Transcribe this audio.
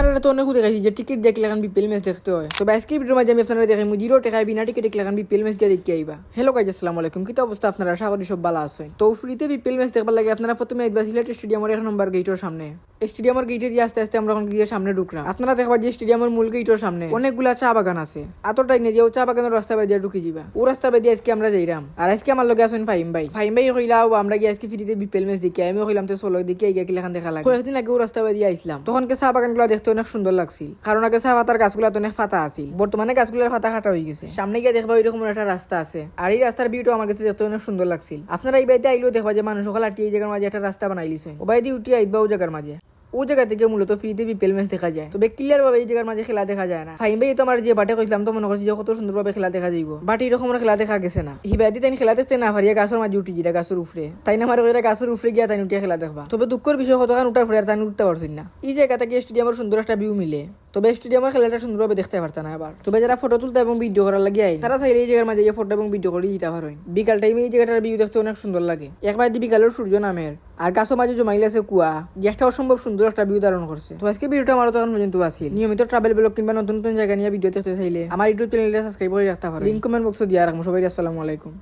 আপনারা তো অনেক দেখাইছি যে টিকিট দেখলে এখন বিপিএল ম্যাচ দেখতে হয় তো আজকে ভিডিওর মাঝে আমি আপনারা দেখাই জিরো টাকায় বিনা টিকিট দেখলে এখন বিপিএল ম্যাচ দিয়ে দেখতে আইবা হ্যালো কাজ আসসালামু আলাইকুম কি অবস্থা আপনারা আশা করি সব ভালো আছেন তো ফ্রিতে বিপিএল ম্যাচ দেখবার লাগে আপনারা প্রথমে একবার সিলেট স্টেডিয়ামের এক নম্বর গেটের সামনে স্টেডিয়ামের গেটে দিয়ে আস্তে আস্তে আমরা এখন গিয়ে সামনে ঢুকলাম। আপনারা দেখবা যে স্টেডিয়ামের মূল গেটের সামনে। অনেকগুলা চা বাগান আছে। এতটাই নেই যে ও চা বাগানের রাস্তা বাইরে ঢুকে যাবা ও রাস্তা বাইরে আজকে আমরা যাইরাম। আর আজকে আমার লগে আছেন ফাহিম ভাই। ফাহিম ভাই কইলা ও আমরা গিয়ে আজকে ফ্রিতে বিপিএল ম্যাচ দেখি আমি কইলাম তো চলো দেখি আইগা কিলা খান দেখা লাগে কয়েকদিন আগে ও রাস্তা বাইরে আইছিলাম তখন কে চা বাগানগুলো দেখতে অনেক সুন্দর লাগছিল। কারণ আগে চা পাতার গাছগুলো অনেক ফাতা আছিল। বর্তমানে গাছগুলোর ফাতা খাটা হয়ে গেছে। সামনে গিয়ে দেখবা ওইরকম একটা রাস্তা আছে। আর এই রাস্তার ভিউটা আমার কাছে দেখতে অনেক সুন্দর লাগছিল। আপনারা এই বাড়িতে আইলেও দেখবা যে মানুষ সকাল আটি এই জায়গার মাঝে একটা রাস্তা বানাইলিছে। ও বাইদি উঠি আইবা ও জায়গার মাঝে। ও জায়গা থেকে মূলত ফ্রিতে বিপিএল ম্যাচ দেখা যায়। তবে ক্লিয়ার ভাবে এই জায়গার মাঝে খেলা দেখা যায় না। ফাইম ভাই তো আমার যে বাটে কইছিলাম, তো মনে করছি যে কত সুন্দরভাবে খেলা দেখা যাইব। বাট এরকম খেলা দেখা গেছে না। হিবাদি তাই খেলা দেখতে না পারিয়া গাছের মাঝে উঠি যেটা গাছের উপরে তাই না আমার কইরা গাছের উপরে গিয়া তাই উঠিয়া খেলা দেখবা। তবে দুঃখের বিষয় কতক্ষণ উঠার পরে আর তাই উঠতে পারছি না। এই জায়গা থেকে স্টেডিয়ামের সুন্দর একটা ভিউ মিলে। তবে স্টেডিয়ামের খেলাটা সুন্দরভাবে দেখতে পারতাম না এবার। তবে যারা ফটো তুলতে এবং ভিডিও করার লাগে আই তারা চাইলে এই জায়গার মাঝে ফটো এবং ভিডিও করে দিতে পারেন বিকাল টাইমে এই জায়গাটার ভিউ দেখতে অনেক সুন্দর লাগে। একবার বিকালের সূর্য নামের, আর গাছের মাঝে জমাইলে আছে কুয়া, যে একটা অসম্ভব সুন্দর একটা ভিউ ধারণ করছে। তো আজকে ভিডিওটা আমার তখন পর্যন্ত আছে নিয়মিত ট্রাভেল ব্লগ কিংবা নতুন নতুন জায়গা নিয়ে ভিডিও দেখতে চাইলে আমার ইউটিউব চ্যানেলটা সাবস্ক্রাইব করে রাখতে পারেন লিঙ্ক কমেন্ট বক্সে দিয়ে রাখব। সবাই আসসালামু আলাইকুম।